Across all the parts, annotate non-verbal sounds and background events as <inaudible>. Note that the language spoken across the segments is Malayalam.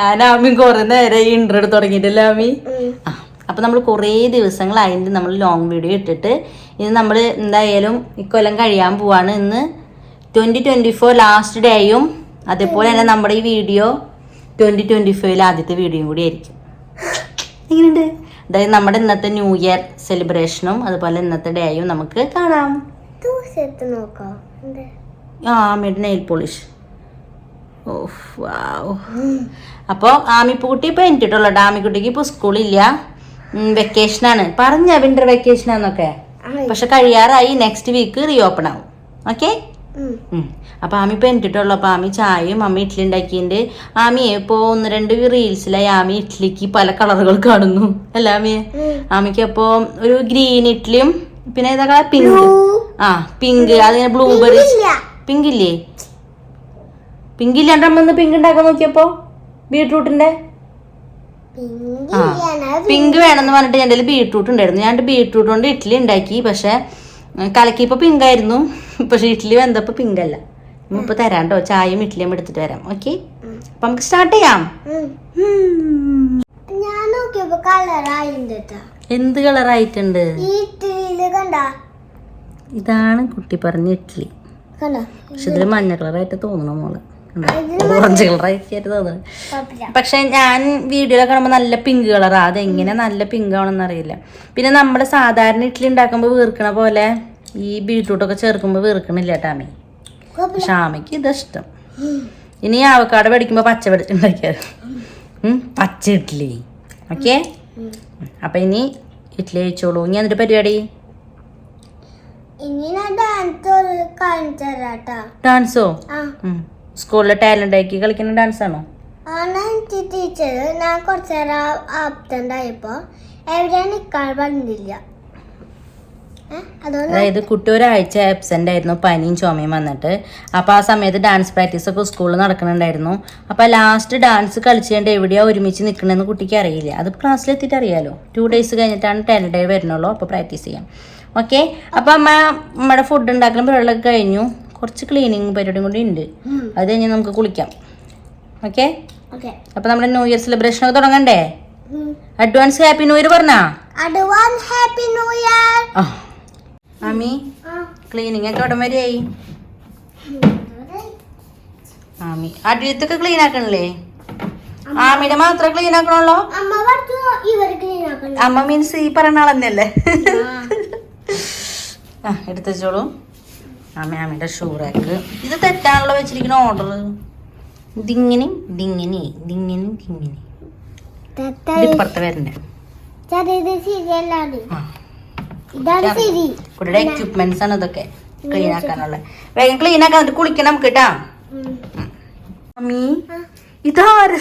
ഞാൻ ആമി കുറെ നേരം ഇൻട്രോ എടുത്ത് തുടങ്ങിയിട്ടില്ല ആമി ആ അപ്പൊ നമ്മൾ കുറേ ദിവസങ്ങളായിട്ട് നമ്മൾ ലോങ് വീഡിയോ ഇട്ടിട്ട് ഇന്ന് നമ്മൾ എന്തായാലും ഇക്കൊല്ലം കഴിയാൻ പോവാണ്. ഇന്ന് ട്വന്റി ട്വന്റി ഫോർ ലാസ്റ്റ് ഡേയും അതേപോലെ തന്നെ നമ്മുടെ ഈ വീഡിയോ ട്വന്റി ട്വന്റി ഫൈവിൽ ആദ്യത്തെ വീഡിയോ കൂടി ആയിരിക്കും. എങ്ങനെയുണ്ട്? അതായത് നമ്മുടെ ഇന്നത്തെ ന്യൂ ഇയർ സെലിബ്രേഷനും അതുപോലെ ഇന്നത്തെ ഡേയും നമുക്ക് കാണാം? ആ ആമിയുടെ നെയിൽ പോളിഷ് ഓഫ് വാവ്. അപ്പോൾ ആമിപ്പൂട്ടി ഇപ്പോൾ എനിക്കിട്ടുള്ളൂ കേട്ടോ. ആമിക്കുട്ടിക്ക് ഇപ്പോൾ സ്കൂളില്ല. വെക്കേഷനാണ് പറഞ്ഞ വിന്റർ വെക്കേഷൻ ആന്നൊക്കെ. പക്ഷെ കഴിയാറായി. നെക്സ്റ്റ് വീക്ക് റീ ഓപ്പൺ ആവും ഓക്കെ അപ്പൊ ആമി ഇപ്പൊ എനിക്കിട്ടുള്ളൂ അപ്പൊ ആമി ചായയും അമ്മ ഇഡ്ഡലി ഉണ്ടാക്കിയിട്ടുണ്ട്. ആമിയെ ഇപ്പോൾ ഒന്ന് രണ്ട് റീൽസിലായി ആമി ഇഡ്ഡലിക്ക് പല കളറുകൾ കാണുന്നു. അല്ല ആമിയെ? ആമിക്ക് അപ്പോൾ ഒരു ഗ്രീൻ ഇഡ്ഡലിയും പിന്നെ ഏതാ കളർ? പിങ്ക് ആ പിങ്ക് അതിങ്ങനെ ബ്ലൂബെറി. പിങ്ക് ഇല്ലേ? പിങ്ക് ഇല്ലാണ്ട് അമ്മ ഒന്ന് പിങ്ക് ഉണ്ടാക്കാൻ നോക്കിയപ്പോ ബീട്രൂട്ടിന്റെ? പിങ്ക് ആ. ഇല്ലാനാ പിങ്ക് വേണമെന്ന് പറഞ്ഞിട്ട് എന്റെ ബീട്രൂട്ട് ഉണ്ടായിരുന്നു. ഞാൻ ബീട്രൂട്ട് കൊണ്ട് ഇഡ്ഡലി ഉണ്ടാക്കി. പക്ഷെ കലക്കിയപ്പോൾ പിങ്ക് ആയിരുന്നു. പക്ഷെ ഇഡ്ഡലി വെന്തപ്പോൾ പിങ്ക് അല്ല. ഇപ്പൊ തരാണ്ടോ ചായയും ഇഡ്ഡലിയും എടുത്തിട്ട് വരാം. ഓക്കെ? അപ്പൊ നമുക്ക് സ്റ്റാർട്ട് ചെയ്യാം. ഞാൻ നോക്കിയപ്പോ കളറായിണ്ട് ട്ടാ. എന്ത് കളറായിട്ടുണ്ട്? ഇതാണ് കുട്ടി പറഞ്ഞ ഇഡ്ഡലി. പക്ഷെ ഇതിൽ മഞ്ഞ കളറായിട്ട് തോന്നണം മോൾ. ഓറഞ്ച് കുഴപ്പമില്ല. പക്ഷെ ഞാൻ വീഡിയോയിൽ കാണുമ്പോൾ നല്ല പിങ്ക് കളറാ അതെങ്ങനെ നല്ല പിങ്ക് ആവണമെന്ന് അറിയില്ല. പിന്നെ നമ്മൾ സാധാരണ ഇഡ്ഡലി ഉണ്ടാക്കുമ്പോൾ വീർക്കണ പോലെ ഈ ബീട്രൂട്ടൊക്കെ ചേർക്കുമ്പോൾ വീർക്കണില്ല ടാമി പക്ഷെ ആമയ്ക്ക് ഇത് ഇഷ്ടം. ഇനി ആവക്കാട് പഠിക്കുമ്പോൾ പച്ച പഠിച്ച് ഉണ്ടാക്കിയത് ഉം, പച്ച ഇഡ്ഡലി. ഓക്കെ? അപ്പം ഇനി ഇഡ്ഡലി കഴിച്ചോളൂ. ഇനി എന്നിട്ട് പരിപാടി? ഇനി ഞാൻ ഡാൻസ് കാണിച്ചു ഡാൻസോ ആ. സ്കൂളിലെ ടാലന്റ് ആക്കി കളിക്കുന്ന ഡാൻസ് ആണോ? ടീച്ചർ ഞാൻ കുറച്ച് നേരം ആയപ്പോ എവിടെ നിക്കാൻ പറഞ്ഞില്ല അതായത് കുട്ടി ഒരാഴ്ച ആബ്സെന്റ് ആയിരുന്നു പനിയും ചുമയും വന്നിട്ട്. അപ്പോൾ ആ സമയത്ത് ഡാൻസ് പ്രാക്ടീസ് ഒക്കെ സ്കൂളിൽ നടക്കുന്നുണ്ടായിരുന്നു. അപ്പോൾ ലാസ്റ്റ് ഡാൻസ് കളിച്ചുകൊണ്ട് എവിടെയാ ഒരുമിച്ച് നിൽക്കണമെന്ന് കുട്ടിക്ക് അറിയില്ല. അത് ക്ലാസ്സിലെത്തിയിട്ട് അറിയാലോ. ടു ഡേയ്സ് കഴിഞ്ഞിട്ടാണ് ടാലന്റ് ഡേ വരുന്നുള്ളൂ അപ്പോൾ പ്രാക്ടീസ് ചെയ്യാം. ഓക്കെ അപ്പോൾ അമ്മ നമ്മുടെ ഫുഡ് ഉണ്ടാക്കുന്ന പരിപാടികളൊക്കെ കഴിഞ്ഞു. കുറച്ച് ക്ലീനിങ് പരിപാടിയും കൂടി ഉണ്ട്. അത് കഴിഞ്ഞ് നമുക്ക് കുളിക്കാം. ഓക്കെ അപ്പൊ നമ്മുടെ ന്യൂ ഇയർ സെലിബ്രേഷൻ ഒക്കെ തുടങ്ങണ്ടേ? അഡ്വാൻസ് ഹാപ്പി ന്യൂ ഇയർ പറഞ്ഞാ? അഡ്വാൻസ് ഹാപ്പി ന്യൂ ഇയർ ആ. അമ്മി ക്ലീനിങ് ഒക്കെ ഉടൻ വരെയായി. അടിയത്തൊക്കെ ക്ലീൻ ആക്കണില്ലേ? ആമിയുടെ മാത്രം ക്ലീൻ ആക്കണല്ലോ അമ്മ മീൻസ് ഈ പറഞ്ഞ ആളെന്നല്ലേ ആ. എടുത്ത് വെച്ചോളൂ ഷൂറേക്ക് ഇത് തെറ്റാണല്ലോ വെച്ചിരിക്കുന്ന ഓർഡർ ഇതിങ്ങനെ ഇതിങ്ങനെ ഇതിങ്ങനെ ഇതിങ്ങനെ. ഇപ്പുറത്ത് വരണ്ടേ? കുട്ടിയുടെ എക്യുപ്മെന്റ്സ് ആണ് ഇതൊക്കെ ക്ലീൻ ആക്കാനുള്ള വേഗം ക്ലീൻ ആക്കാൻ കുളിക്കണം കേട്ടാ. അമ്മീ ഇതാര്?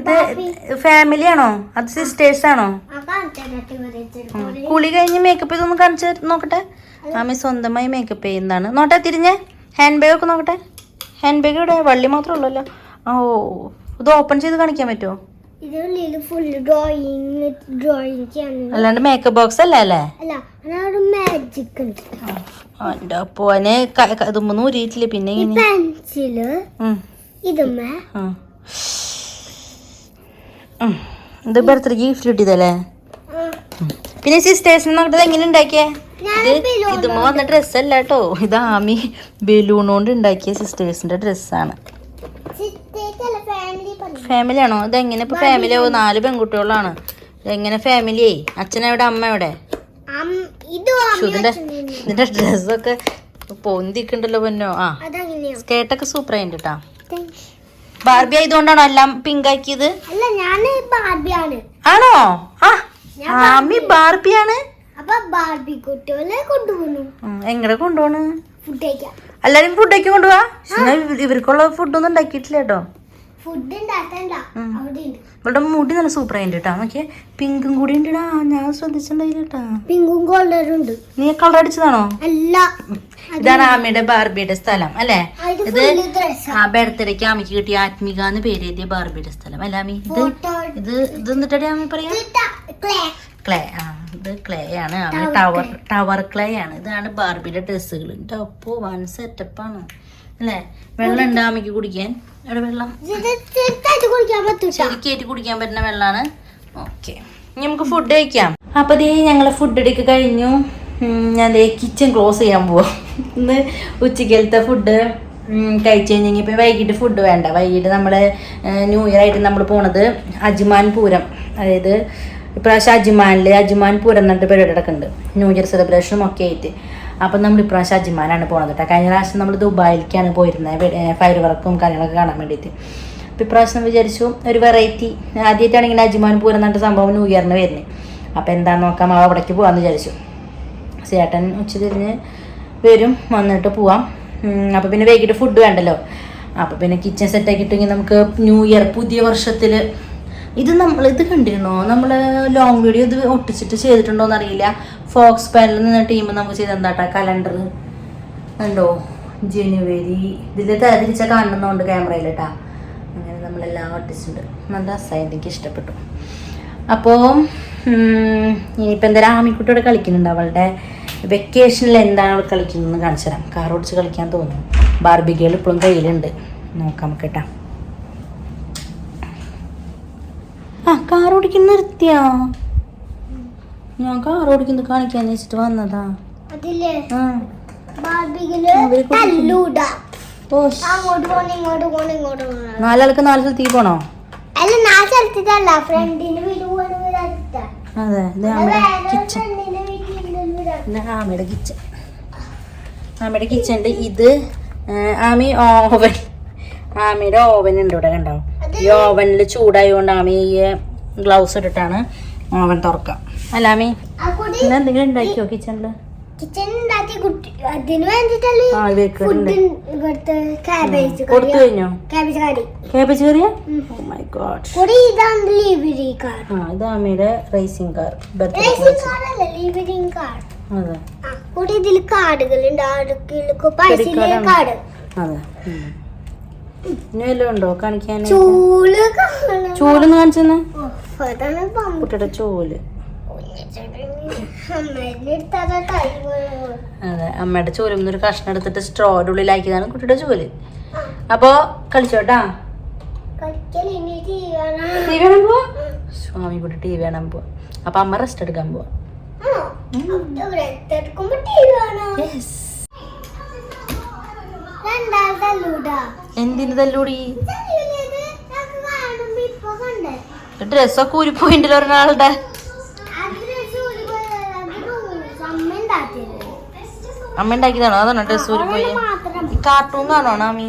ഇത് ഫാമിലി ആണോ? അത് സിസ്റ്റേഴ്സ് ആണോ? കുളി കഴിഞ്ഞ് മേക്കപ്പ് ചെയ്തൊന്ന് കാണിച്ച് നോക്കട്ടെ. ആമി സ്വന്തമായി മേക്കപ്പ് ചെയ്യുന്നതാണ്. നോട്ടെ തിരിഞ്ഞ്. ഹാൻഡ് ബാഗ് ഒക്കെ നോക്കട്ടെ. ഹാൻഡ് ബാഗ് ഇവിടെ വള്ളി മാത്രമേ ഉള്ളല്ലോ. ഓ ഇത് ഓപ്പൺ ചെയ്ത് കാണിക്കാൻ പറ്റുമോ അല്ലാണ്ട് മേക്കപ്പ് ബോക്സ് അല്ലേ അല്ലേ? അല്ല അതിനൊരു മാജിക് ഉണ്ട് എന്റെ അപ്പോനെ ഇതൊന്നും ഊരിയിട്ടില്ല പിന്നെ ഈ ഇങ്ങനെ പെൻസിൽ ഉം, ഇതുമ്മേ ആ. ഉം. ഇത് ബർത്ത്ഡേ ഗിഫ്റ്റ് കിട്ടിയതല്ലേ പിന്നെ സിസ്റ്റേഴ്സിന് നോക്കട്ടെ എങ്ങനെ ഉണ്ടാക്കിയേ? ഇത് ഇതുമ്മ വന്ന ഡ്രസ്സല്ല കേട്ടോ. ഇത് ആമി ബലൂൺ കൊണ്ട് ഉണ്ടാക്കിയ സിസ്റ്റേഴ്സിന്റെ ഡ്രസ്സാണ് ഫാമിലി ആണോ. ഇത് എങ്ങനെ ഇപ്പൊ ഫാമിലി ആവും? നാല് പെൺകുട്ടികളാണ്. എങ്ങനെ ഫാമിലിയേ അച്ഛനെവിടെ അമ്മ എവിടെ? അമ്മ ഇതിന്റെ അച്ഛനും ഇതിന്റെ ഡ്രസ്സൊക്കെ പൊന്തിക്കണ്ടല്ലോ പൊന്നോ? ആ. സ്കേർട്ടൊക്കെ സൂപ്പർ ബാർബി ആയതുകൊണ്ടാണോ എല്ലാം പിങ്ക് ആക്കിയത്? അല്ല ഞാൻ ബാർബിയാണ്. ആണോ? ആ ആമി ബാർബിയാണ്. ബാർബി കുട്ടികളെ എങ്ങനെ കൊണ്ടുപോണ്? ഫുഡ് എല്ലാരും ഫുഡൊക്കെ കൊണ്ടുപോവാ? ഇവർക്കുള്ള ഫുഡൊന്നും ഉണ്ടാക്കിയിട്ടില്ല കേട്ടോ. ഇവളുടെ മുടി നല്ല സൂപ്പർ ആയിട്ട് കേട്ടോ നോക്കിയേ പിങ്കും കൂടി ഉണ്ടാ ഞാൻ ശ്രദ്ധിച്ചിട്ടുണ്ടായിട്ടാ പിങ്കും ഉണ്ട് നീ കളർ അടിച്ചതാണോ? അല്ല. ഇതാണ് ആമിയുടെ ബാർബിയുടെ സ്ഥലം അല്ലേ? ഇത് ആ. ബർത്ത്ഡേക്ക് ആമിക്ക് കിട്ടിയ ആത്മിക എന്ന് പേര് എഴുതിയ ബാർബിയുടെ സ്ഥലം അല്ല ആമി? ഇത് ഇത് ഇത് എന്നിട്ടടി ആമി പറയാ? ക്ലേ ആ ഇത് ക്ലേ ആണ്. ആമി ടവർ ടവർ ക്ലേ ആണ്. ഇതാണ് ബാർബിയുടെ ഡ്രസ്സുകൾ അപ്പോ വൺ സെറ്റപ്പ് ആണ്. അല്ലേ? വെള്ളം ഉണ്ട് അമ്മയ്ക്ക് കുടിക്കാൻ? എവിടെ വെള്ളം? ചെറുതായിട്ട് കുടിക്കാൻ പറ്റുന്ന വെള്ളമാണ് ഓക്കെ. ഇനി നമുക്ക് ഫുഡ് കഴിക്കാം. അപ്പോൾ ദേ ഞങ്ങൾ ഫുഡ് എടുക്ക കഴിഞ്ഞു. ഞാൻ ദേ കിച്ചൺ ക്ലോസ് ചെയ്യാൻ പോവാം. ഇന്ന് ഉച്ചക്കലത്തെ ഫുഡ് കഴിച്ചു കഴിഞ്ഞെങ്കിൽ ഇപ്പം വൈകിട്ട് ഫുഡ് വേണ്ട. വൈകിട്ട് നമ്മൾ ന്യൂ ഇയർ ആയിട്ട് നമ്മൾ പോണത് അജ്മാൻ പൂരം. അതായത് ഇപ്രാവശ്യം അജ്മാനിൽ അജ്മാൻ പൂരം എന്നിട്ട് പരിപാടി നടക്കുന്നുണ്ട് ന്യൂ ഇയർ സെലിബ്രേഷനും ഒക്കെ ആയിട്ട്. അപ്പം നമ്മൾ ഇപ്രാവശ്യം അജിമാനാണ് പോകുന്നത് കേട്ടോ കഴിഞ്ഞ പ്രാവശ്യം നമ്മൾ ദുബായിലേക്കാണ് പോയിരുന്നത് ഫയർ വർക്കും കാര്യങ്ങളൊക്കെ കാണാൻ വേണ്ടിയിട്ട് അപ്പോൾ ഇപ്രാവശ്യം വിചാരിച്ചു ഒരു വെറൈറ്റി ആദ്യമായിട്ടാണ് ഇങ്ങനെ അജിമാൻ പൂരം എന്നിട്ട് സംഭവം ന്യൂ ഇയറിന് വരുന്നത് അപ്പോൾ എന്താണെന്ന് നോക്കാം അവ അവിടേക്ക് പോകാമെന്ന് വിചാരിച്ചു. ചേട്ടൻ ഉച്ച തിരിഞ്ഞ് വരും വന്നിട്ട് പോവാം. അപ്പോൾ പിന്നെ വൈകിട്ട് ഫുഡ് വേണ്ടല്ലോ. അപ്പോൾ പിന്നെ കിച്ചൺ സെറ്റാക്കിയിട്ടെങ്കിൽ നമുക്ക് ന്യൂ ഇയർ പുതിയ വർഷത്തിൽ ഇത് നമ്മൾ ഇത് കണ്ടിരുന്നോ? നമ്മൾ ലോങ് വീഡിയോ ഇത് ഒട്ടിച്ചിട്ട് ചെയ്തിട്ടുണ്ടോ എന്നറിയില്ല ഫോക്സ് പാനിൽ നിന്ന് ടീം നമുക്ക് ചെയ്ത് എന്താട്ടാ? കലണ്ടർ ഉണ്ടോ ജനുവരി. ഇതിൽ തരതിരിച്ച കാണുന്നുണ്ട് ക്യാമറയിൽ കേട്ടാ അങ്ങനെ നമ്മളെല്ലാം ഒട്ടിച്ചിട്ടുണ്ട് നല്ല രസമായി എനിക്ക് ഇഷ്ടപ്പെട്ടു. അപ്പോൾ ഇനിയിപ്പോൾ എന്തായാലും ആമിക്കുട്ടിയോട് കളിക്കുന്നുണ്ട്? അവളുടെ വെക്കേഷനിൽ എന്താണ് അവൾ കളിക്കുന്നതെന്ന് കാണിച്ചു തരാം. കാർ ഓടിച്ച് കളിക്കാൻ തോന്നുന്നു. ബാർബികൾ ഇപ്പോഴും കയ്യിലുണ്ട്. നോക്കാം കേട്ടാ. ആ കാർ ഓടിക്കുന്ന നിർത്തിയോ? ഞാൻ കാർ ഓടിക്കുന്നത് കാണിക്കാന്ന് വെച്ചിട്ട് വന്നതാ. നാലാൾക്ക് നാല് സ്ഥലത്ത് പോണോ അതെ കിച്ചൺ ഇത് ആമയുടെ കിച്ചൺ ആമയുടെ കിച്ചണിൽ ഇത് ആ, ആമി ഓവൻ ആമിയുടെ ഓവൻ ഉണ്ട് ഇവിടെ കണ്ടോ? ഈ ഓവനിൽ ചൂടായതുകൊണ്ട് ആമി ഈ ഗ്ലൗസ് ഇട്ടിട്ടാണ് ഓവൻ തുറക്കാം. അല്ല എന്നാ ഇന്ന് എന്തെങ്കിലും ഉണ്ടാക്കിയോ കിച്ചണിൽ? റേസിംഗ് കാർ കൂടി ഇതിൽ കാർഡുകളുണ്ട് കാർഡ് അതെ ഉം. ഇനി വല്ലതും ഉണ്ടോ കാണിക്കാൻ ചൂൽ ചൂലൊന്ന് കാണിച്ചെന്ന്? കുട്ടിയുടെ ചോൽ. അതെ അമ്മയുടെ ചോലും ഒരു കഷ്ണം എടുത്തിട്ട് സ്ട്രോയുടെ ഉള്ളിലാക്കിയതാണ് കുട്ടിയുടെ ചോൽ അപ്പോ കളിച്ചോട്ടാ? കളിക്കൽ ഇനി ചെയ്യണം ടി വി കാണാൻ പോവാ? സ്വാമി കുട്ടി ടി വി കാണാൻ പോവാ. അപ്പൊ അമ്മ റെസ്റ്റ് എടുക്കാൻ പോവാ. എന്തിനു തല്ലൂടി? ഡ്രസ്സൊക്കെ ഊരിപ്പോയിണ്ടല്ലോ ഒരാളുടെ അതിന് ചൂൽ പോയത് അത് അമ്മ ഉണ്ടാക്കിയത് അമ്മ ഉണ്ടാക്കിയതാണോ? അതാണോ ഡ്രസ് ഊരിപ്പോയി? കാർട്ടൂൺ കാണോ അമ്മി?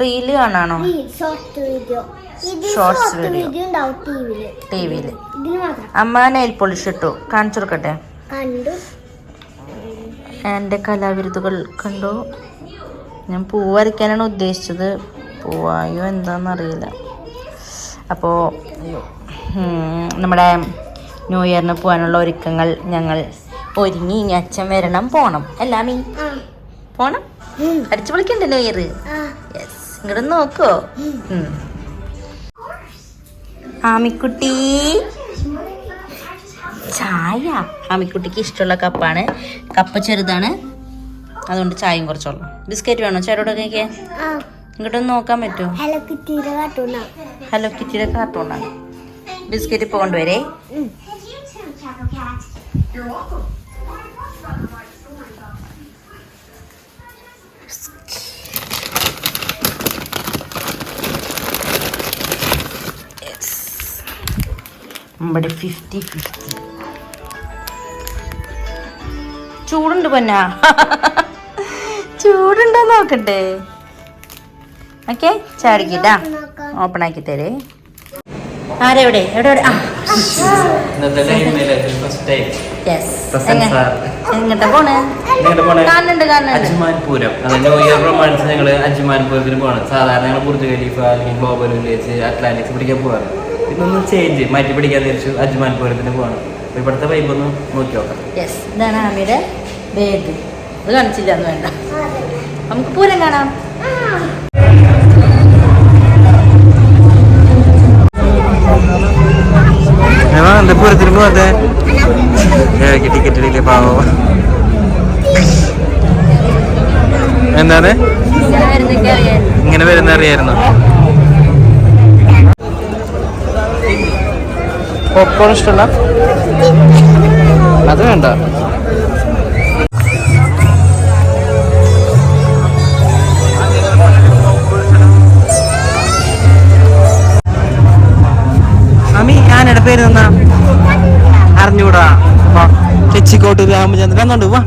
റീൽ കാണാണോ ഷോർട്സ് വീഡിയോ ടി വിയിൽ അമ്മ നെയിൽ പോളിഷ് ഇട്ടു. കാണിച്ചു കൊടുക്കട്ടെ? എന്റെ എന്റെ കലാവിരുതുകൾ കണ്ടു. ഞാൻ പൂ വരയ്ക്കാനാണ് ഉദ്ദേശിച്ചത്. പൂവായോ എന്താണെന്നറിയില്ല അപ്പോൾ നമ്മുടെ ന്യൂ ഇയറിന് പോകാനുള്ള ഒരുക്കങ്ങൾ ഞങ്ങൾ ഒരുങ്ങി ഇനി അച്ഛൻ വരണം പോണം. അല്ല പോണം. അടിച്ചു പൊളിക്കണ്ടേ ന്യൂ ഇയർ ആ. യെസ് ഇങ്ങോട്ട് നോക്കോ. ആമിക്കുട്ടി. ചായ. ആമിക്കുട്ടിക്ക് ഇഷ്ടമുള്ള കപ്പാണ്. കപ്പ് ചെറുതാണ്. അതുകൊണ്ട് ചായയും കുറച്ചുള്ളൂ. ബിസ്ക്കറ്റ് വേണോ? ചേരോടെ കഴിക്കാൻ? ഇങ്ങോട്ടൊന്ന് നോക്കാൻ പറ്റുമോ? ഹലോ കിറ്റിയുടെ കാർട്ടൂണാണ് ഹലോ കിറ്റിയുടെ കാർട്ടൂണാണ് ബിസ്ക്കറ്റ് പോകേണ്ടി കൊണ്ടുവരേ. നമ്മുടെ ഫിഫ്റ്റി ഫിഫ്റ്റി ചൂടുണ്ട് പൊന്ന. ചൂടുണ്ടോ നോക്കട്ടെ. ഓക്കെ ചാടിക്കിട്ടാ. ഓപ്പൺ ആക്കി തരേ. ആരെവിടെ? എവിടെ എവിടെ? ആ. ഇന്നത്തെ ടൈമിൽ first time yes Presents are- എങ്ങോട്ടാ പോണേ? നിങ്ങളുടെ പോണെ? കാണുന്നുണ്ട് കാണുന്നുണ്ട്. അജ്മാൻ പൂരം അത് ന്യൂ പ്രമാണിച്ച് ഞങ്ങൾ അജ്മാൻ പോകണം സാധാരണ ഞങ്ങൾ ബുർജ് ഖലീഫ അല്ലെങ്കിൽ ഗ്ലോബൽ വില്ലേജ് അറ്റ്ലാന്റിക്സ് പിടിക്കാൻ പോകാറ് ഇന്നൊന്ന് ചേഞ്ച് മാറ്റി പിടിക്കാൻ തിരിച്ചു അജ്മാൻ പൂരത്തിന് പോകണം അപ്പൊ ഇവിടുത്തെ വൈബ് ഒന്ന് നോക്കി നോക്കാം. യെസ് ഇതാണ് ആമിയുടെ ബാഗ് ഇത് കാണിച്ചില്ല എന്ന് വേണ്ട. നമുക്ക് പൂരം കാണാം. എന്താ പൂരത്തിന് പോകാതെ ടിക്കറ്റ് ഇല്ലേ പാവോ. എന്താണ്? ഇങ്ങനെ വരുന്ന അറിയായിരുന്നു? പോപ്കോൺ ഇഷ്ടമല്ല അത് വേണ്ട. അമ്മി ഞാൻ പേര് തന്നാ അറിഞ്ഞൂടാ വാ തെച്ചിക്കോട്ട് രാമചന്ദ്രൻ. എന്നുണ്ട് വാ.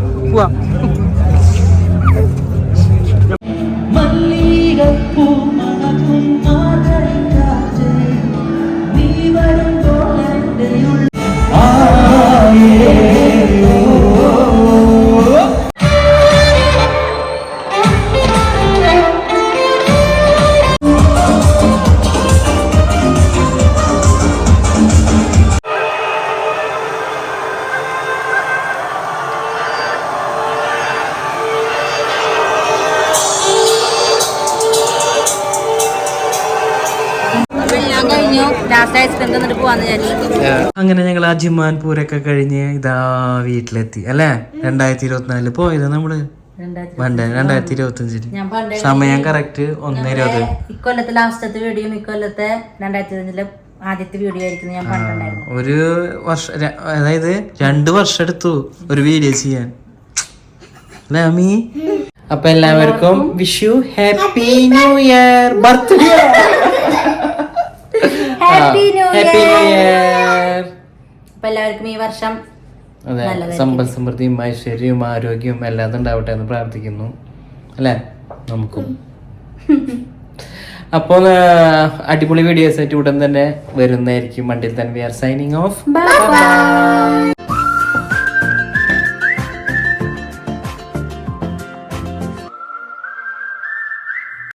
അങ്ങനെ ഞങ്ങൾ ആ ജിമാൻ പൂരൊക്കെ കഴിഞ്ഞ് ഇതാ വീട്ടിലെത്തി അല്ലേ? രണ്ടായിരത്തി ഇരുപത്തിനാലിൽ പോയത് നമ്മൾ. വേണ്ട രണ്ടായിരത്തി ഇരുപത്തി അഞ്ചിൽ ഞാൻ പണ്ട് സമയം കറക്റ്റ് ഒന്ന് ഇരുപത്. ഇക്കൊല്ലത്തെ ലാസ്റ്റത്തെ വീഡിയോയും ഇക്കൊല്ലത്തെ രണ്ടായിരത്തി ഇരുപതിലെ ആദ്യത്തെ വീഡിയോ ആയിരിക്കും ഞാൻ പണ്ടുണ്ടായിരുന്നു ഒരു വർഷം അതായത് രണ്ട് വർഷം എടുത്തു ഒരു വീഡിയോ ചെയ്യാൻ. അല്ലേ അമ്മി? അപ്പൊ എല്ലാവർക്കും Vishu you happy new year birthday. Happy new year അപ്പൊ എല്ലാവർക്കും ഈ വർഷം അതെ. സമ്പൽ സമൃദ്ധിയും ഐശ്വര്യവും ആരോഗ്യവും എല്ലാം ഉണ്ടാവട്ടെ എന്ന് പ്രാർത്ഥിക്കുന്നു. അല്ലേ? നമുക്കും. <laughs> അപ്പോൾ അടിപൊളി വീഡിയോസ് ആയിട്ട് ഉടൻ തന്നെ വരുന്നതായിരിക്കും. മണ്ടിൽ തന്നെ we are signing off bye